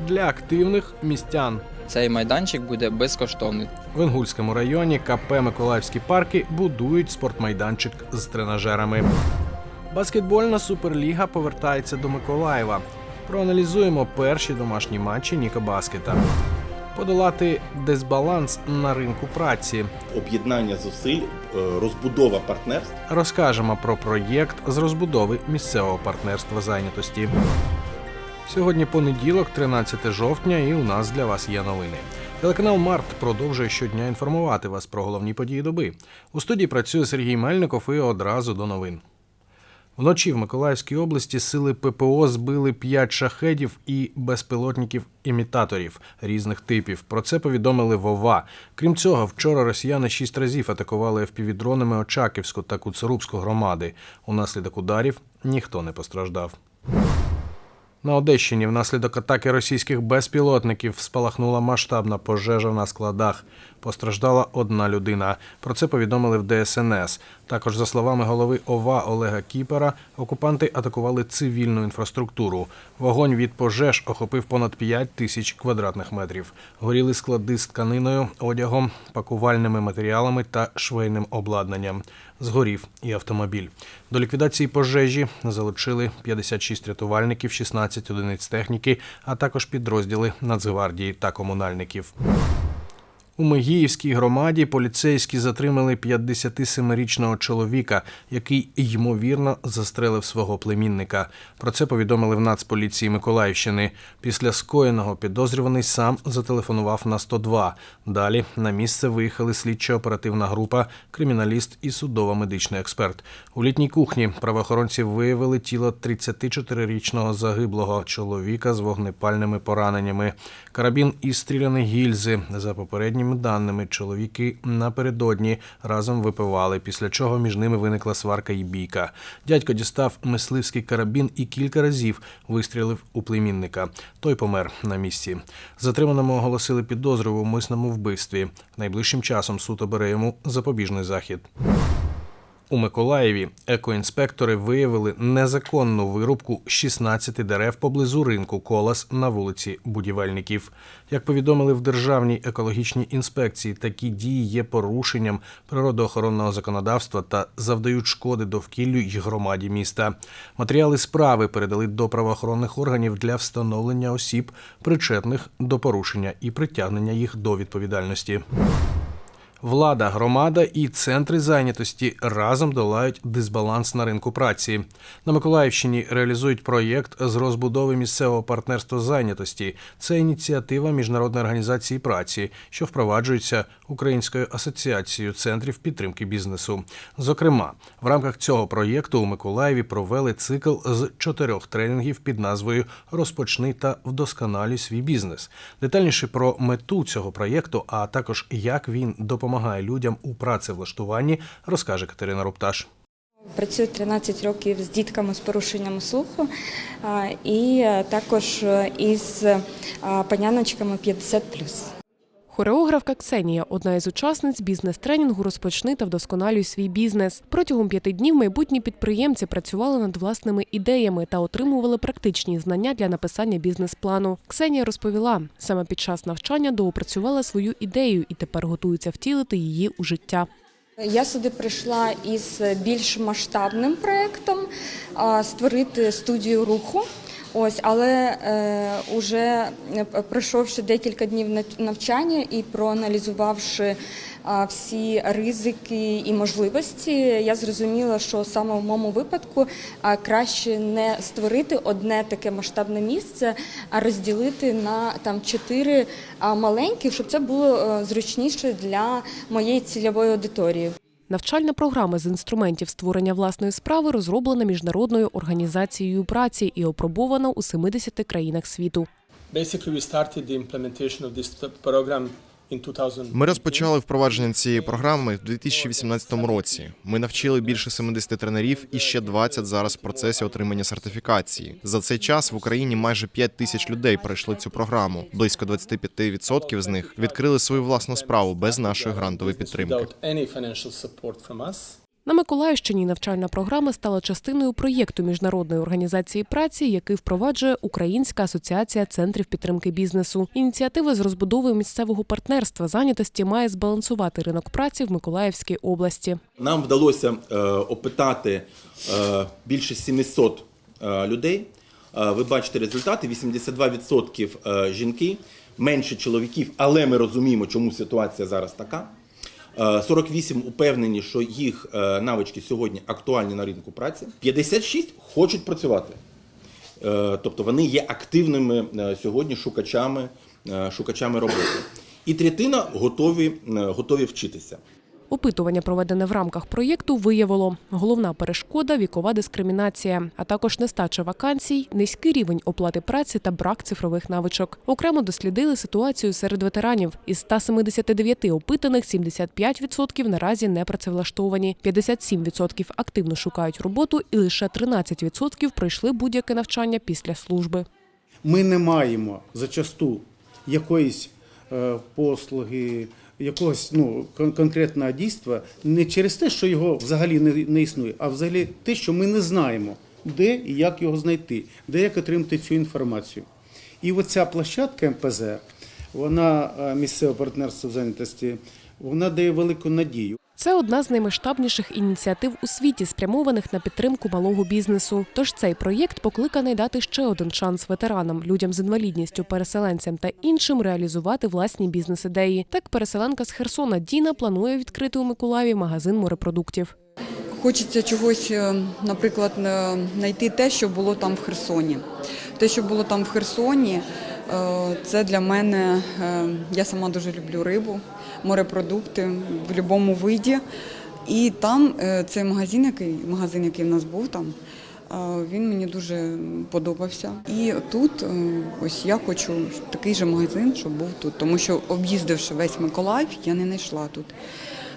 для активних містян. Цей майданчик буде безкоштовний. В Інгульському районі КП Миколаївські парки будують спортмайданчик з тренажерами. Баскетбольна суперліга повертається до Миколаєва. Проаналізуємо перші домашні матчі Ніка Баскета. Подолати дисбаланс на ринку праці. об'єднання зусиль, е, розбудова партнерств. Розкажемо про проєкт з розбудови місцевого партнерства зайнятості. Сьогодні понеділок, 13 жовтня, і у нас для вас є новини. Телеканал Март продовжує щодня інформувати вас про головні події доби. У студії працює Сергій Мельников і одразу до новин. Вночі в Миколаївській області сили ППО збили 5 шахедів і безпілотників-імітаторів різних типів. Про це повідомили Вова. Крім цього, вчора росіяни шість разів атакували впівдронами Очаківську та Куцерубську громади. Унаслідок ударів ніхто не постраждав. На Одещині внаслідок атаки російських безпілотників спалахнула масштабна пожежа на складах. Постраждала одна людина. Про це повідомили в ДСНС. Також, за словами голови ОВА Олега Кіпера, окупанти атакували цивільну інфраструктуру. Вогонь від пожеж охопив понад 5 тисяч квадратних метрів. Горіли склади з тканиною, одягом, пакувальними матеріалами та швейним обладнанням. Згорів і автомобіль. До ліквідації пожежі залучили 56 рятувальників, 16 одиниць техніки, а також підрозділи Нацгвардії та комунальників. У Мегіївській громаді поліцейські затримали 57-річного чоловіка, який ймовірно застрелив свого племінника. Про це повідомили в Нацполіції Миколаївщини. Після скоєного підозрюваний сам зателефонував на 102. Далі на місце виїхали слідчо-оперативна група, криміналіст і судово-медичний експерт. У літній кухні правоохоронці виявили тіло 34-річного загиблого чоловіка з вогнепальними пораненнями. Карабін і стріляні гільзи. За попередніми даними, чоловіки напередодні разом випивали, після чого між ними виникла сварка і бійка. Дядько дістав мисливський карабін і кілька разів вистрілив у племінника. Той помер на місці. Затриманому оголосили підозру в умисному вбивстві. Найближчим часом суд обере йому запобіжний захід. У Миколаєві екоінспектори виявили незаконну вирубку 16 дерев поблизу ринку Колас на вулиці Будівельників. Як повідомили в Державній екологічній інспекції, такі дії є порушенням природоохоронного законодавства та завдають шкоди довкіллю й громаді міста. Матеріали справи передали до правоохоронних органів для встановлення осіб, причетних до порушення і притягнення їх до відповідальності. Влада, громада і центри зайнятості разом долають дисбаланс на ринку праці. На Миколаївщині реалізують проєкт з розбудови місцевого партнерства зайнятості. Це ініціатива міжнародної організації праці, що впроваджується Українською асоціацією центрів підтримки бізнесу. Зокрема, в рамках цього проєкту у Миколаєві провели цикл з чотирьох тренінгів під назвою Розпочни та вдосконалюй свій бізнес. Детальніше про мету цього проєкту, а також як він допомагає людям у працевлаштуванні, розкаже Катерина Рупташ. Працюю 13 років з дітками з порушенням слуху і е, також е, із е, паняночками 50+. Хореографка Ксенія одна із учасниць бізнес-тренінгу Розпочни та вдосконалюй свій бізнес. Протягом п'яти днів майбутні підприємці працювали над власними ідеями та отримували практичні знання для написання бізнес-плану. Ксенія розповіла, саме під час навчання доопрацювала свою ідею і тепер готується втілити її у життя. Я сюди прийшла із більш масштабним проєктом створити студію руху. Ось, але е, уже пройшовши декілька днів нав- навчання і проаналізувавши а, всі ризики і можливості, я зрозуміла, що саме в моєму випадку а, краще не створити одне таке масштабне місце, а розділити на там чотири а, маленьких, щоб це було е, зручніше для моєї цільової аудиторії. Навчальна програма з інструментів створення власної справи розроблена міжнародною організацією праці і опробована у 70 країнах світу. Basically, we started the implementation of this program in 2000. Ми розпочали впровадження цієї програми в 2018 році. Ми навчили більше 70 тренерів і ще 20 зараз в процесі отримання сертифікації. За цей час в Україні майже 5 тисяч людей пройшли цю програму. Близько 25% з них відкрили свою власну справу без нашої грантової підтримки. На Миколаївщині навчальна програма стала частиною проєкту міжнародної організації праці, який впроваджує Українська асоціація центрів підтримки бізнесу. Ініціатива з розбудови місцевого партнерства зайнятості має збалансувати ринок праці в Миколаївській області. Нам вдалося е, опитати е, більше 700 е, людей. Ви бачите результати: 82% е, жінки, менше чоловіків, але ми розуміємо, чому ситуація зараз така. Е, 48 упевнені, що їх е, навички сьогодні актуальні на ринку праці. 56 хочуть працювати. Е, Тобто вони є активними е, сьогодні шукачами, е, шукачами роботи. І третина готові, е, готові вчитися. Опитування, проведене в рамках проєкту, виявило головна перешкода вікова дискримінація, а також нестача вакансій, низький рівень оплати праці та брак цифрових навичок. Окремо дослідили ситуацію серед ветеранів. Із 179 опитаних 75% наразі не працевлаштовані, 57% активно шукають роботу, і лише 13% пройшли будь-яке навчання після служби. Ми не маємо зачасту якоїсь е, послуги, якогось ну, кон- конкретного дійства не через те, що його взагалі не, не існує, а взагалі те, що ми не знаємо, де і як його знайти, де як отримати цю інформацію. І оця площадка МПЗ, вона е, місцеве партнерство зайнятості, вона дає велику надію. Це одна з наймасштабніших ініціатив у світі, спрямованих на підтримку малого бізнесу. Тож цей проєкт покликаний дати ще один шанс ветеранам, людям з інвалідністю, переселенцям та іншим реалізувати власні бізнес-ідеї. Так, переселенка з Херсона Діна планує відкрити у Миколаєві магазин морепродуктів. Хочеться чогось, е, наприклад, е, знайти те, що було там в Херсоні. Те, що було там в Херсоні, це для мене, е, я сама дуже люблю рибу, морепродукти в будь-якому виді. І там е, цей магазин, який, магазин, який в нас був там, е, він мені дуже подобався. І тут е, ось я хочу такий же магазин, щоб був тут. Тому що об'їздивши весь Миколаїв, я не знайшла тут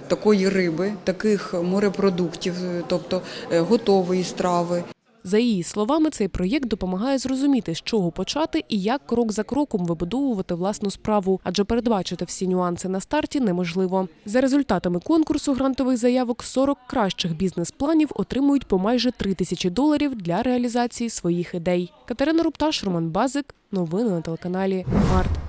такої риби, таких морепродуктів, е, тобто е, готової страви. За її словами, цей проєкт допомагає зрозуміти, з чого почати і як крок за кроком вибудовувати власну справу, адже передбачити всі нюанси на старті неможливо. За результатами конкурсу грантових заявок 40 кращих бізнес-планів отримують по майже 3 тисячі доларів для реалізації своїх ідей. Катерина Рупташ, Роман Базик. Новини на телеканалі Март.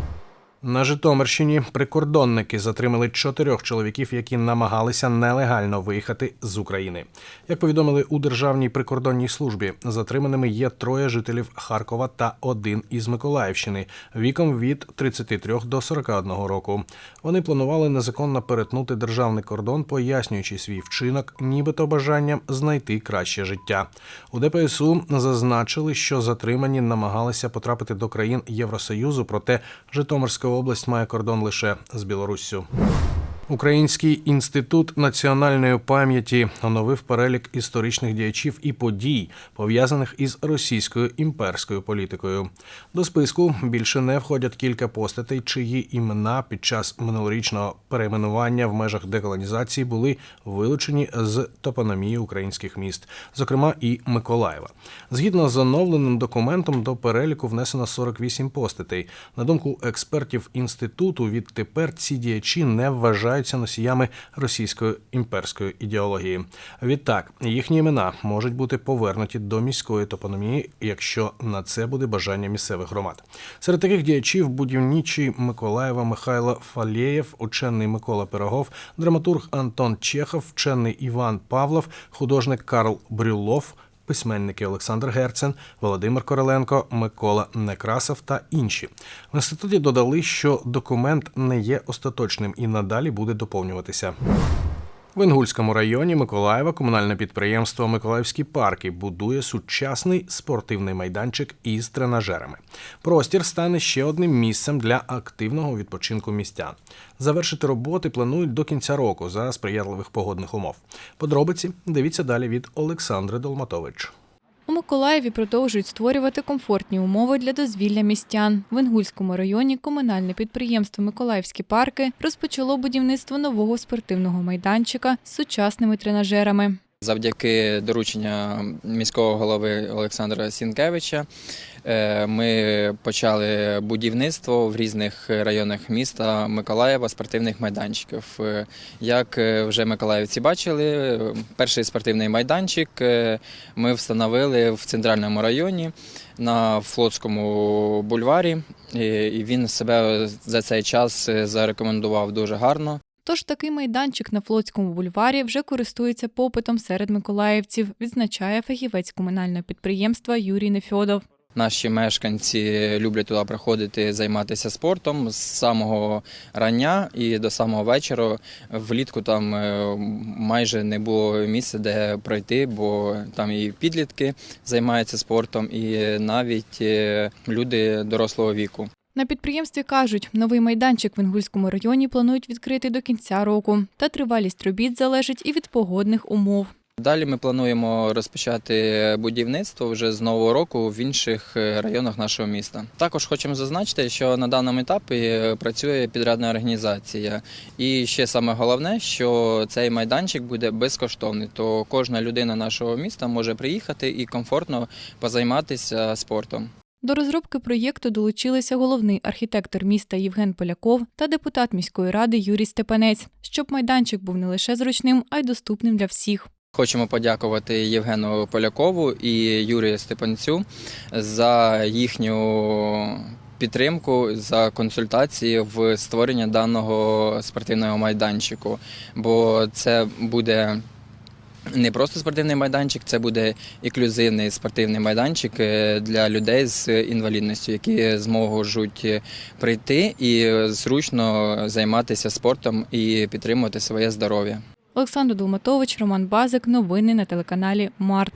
На Житомирщині прикордонники затримали чотирьох чоловіків, які намагалися нелегально виїхати з України. Як повідомили у Державній прикордонній службі, затриманими є троє жителів Харкова та один із Миколаївщини віком від 33 до 41 року. Вони планували незаконно перетнути державний кордон, пояснюючи свій вчинок, нібито бажанням знайти краще життя. У ДПСУ зазначили, що затримані намагалися потрапити до країн Євросоюзу, проте Житомирська область має кордон лише з Білоруссю. Український інститут національної пам'яті оновив перелік історичних діячів і подій, пов'язаних із російською імперською політикою. До списку більше не входять кілька постатей, чиї імена під час минулорічного перейменування в межах деколонізації були вилучені з топономії українських міст, зокрема і Миколаєва. Згідно з оновленим документом, до переліку внесено 48 постатей. На думку експертів інституту, відтепер ці діячі не вважаються носіями російської імперської ідеології. Відтак їхні імена можуть бути повернуті до міської топономії, якщо на це буде бажання місцевих громад. Серед таких діячів будівничий Миколаєва Михайло Фалєєв, учений Микола Пирогов, драматург Антон Чехов, вчений Іван Павлов, художник Карл Брюлов. Письменники Олександр Герцен, Володимир Короленко, Микола Некрасов та інші в інституті додали, що документ не є остаточним і надалі буде доповнюватися. В Інгульському районі Миколаєва комунальне підприємство Миколаївські парки будує сучасний спортивний майданчик із тренажерами. Простір стане ще одним місцем для активного відпочинку містян. Завершити роботи планують до кінця року за сприятливих погодних умов. Подробиці дивіться далі від Олександри Долматович. У Миколаєві продовжують створювати комфортні умови для дозвілля містян. В Інгульському районі комунальне підприємство Миколаївські парки розпочало будівництво нового спортивного майданчика з сучасними тренажерами. Завдяки доручення міського голови Олександра Сінкевича е, ми почали будівництво в різних районах міста Миколаєва спортивних майданчиків. Е, Як е, вже миколаївці бачили, перший спортивний майданчик ми встановили в центральному районі на Флотському бульварі, і він себе за цей час зарекомендував дуже гарно. Тож такий майданчик на Флотському бульварі вже користується попитом серед миколаївців, відзначає фахівець комунального підприємства Юрій Нефьодов. Наші мешканці люблять туди приходити займатися спортом з самого рання і до самого вечора. Влітку там е, майже не було місця, де пройти, бо там і підлітки займаються спортом, і навіть е, люди дорослого віку. На підприємстві кажуть, новий майданчик в Інгульському районі планують відкрити до кінця року. Та тривалість робіт залежить і від погодних умов. Далі ми плануємо розпочати будівництво вже з нового року в інших е, районах нашого міста. Також хочемо зазначити, що на даному етапі е, працює підрядна організація. І ще саме головне, що цей майданчик буде безкоштовний. То кожна людина нашого міста може приїхати і комфортно позайматися спортом. До розробки проєкту долучилися головний архітектор міста Євген Поляков та депутат міської ради Юрій Степанець, щоб майданчик був не лише зручним, а й доступним для всіх. Хочемо подякувати Євгену Полякову і Юрію Степанцю за їхню підтримку, за консультації в створенні даного спортивного майданчику. Бо це буде не просто спортивний майданчик, це буде інклюзивний спортивний майданчик е, для людей з інвалідністю, які зможуть прийти і зручно займатися спортом і підтримувати своє здоров'я. Олександр Долматович, Роман Базик. Новини на телеканалі Март.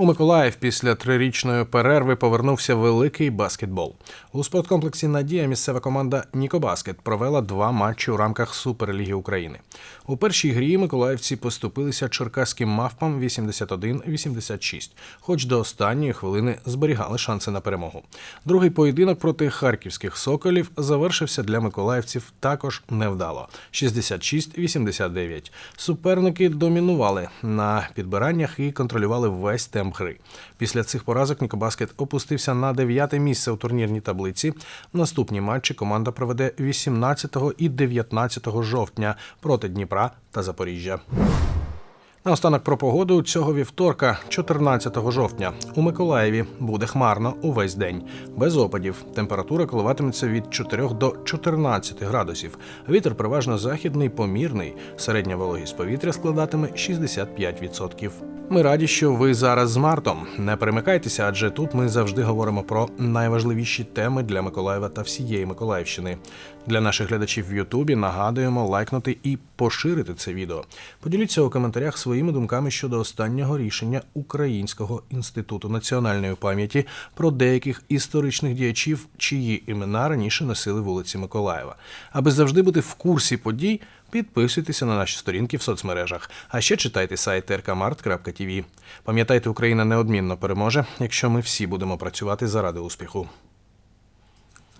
У Миколаїв після трирічної перерви повернувся великий баскетбол. У спорткомплексі Надія місцева команда Нікобаскет провела два матчі у рамках Суперліги України. У першій грі миколаївці поступилися черкаським мавпам 81-86, хоч до останньої хвилини зберігали шанси на перемогу. Другий поєдинок проти харківських соколів завершився для миколаївців також невдало 66-89. Суперники домінували на підбираннях і контролювали весь темп гри. Після цих поразок Нікобаскет опустився на дев'яте місце у турнірній таблиці. Наступні матчі команда проведе 18 і 19 жовтня проти Дніпра та Запоріжжя. Наостанок про погоду цього вівторка, 14 жовтня, у Миколаєві буде хмарно увесь день, без опадів. Температура коливатиметься від 4 до 14 градусів. Вітер переважно західний, помірний. Середня вологість повітря складатиме 65%. Ми раді, що ви зараз з Мартом. Не перемикайтеся, адже тут ми завжди говоримо про найважливіші теми для Миколаєва та всієї Миколаївщини. Для наших глядачів в Ютубі нагадуємо лайкнути і поширити це відео. Поділіться у коментарях своїми думками щодо останнього рішення Українського інституту національної пам'яті про деяких історичних діячів, чиї імена раніше носили вулиці Миколаєва. Аби завжди бути в курсі подій. Підписуйтеся на наші сторінки в соцмережах, а ще читайте сайт rkmart.tv. Пам'ятайте, Україна неодмінно переможе, якщо ми всі будемо працювати заради успіху.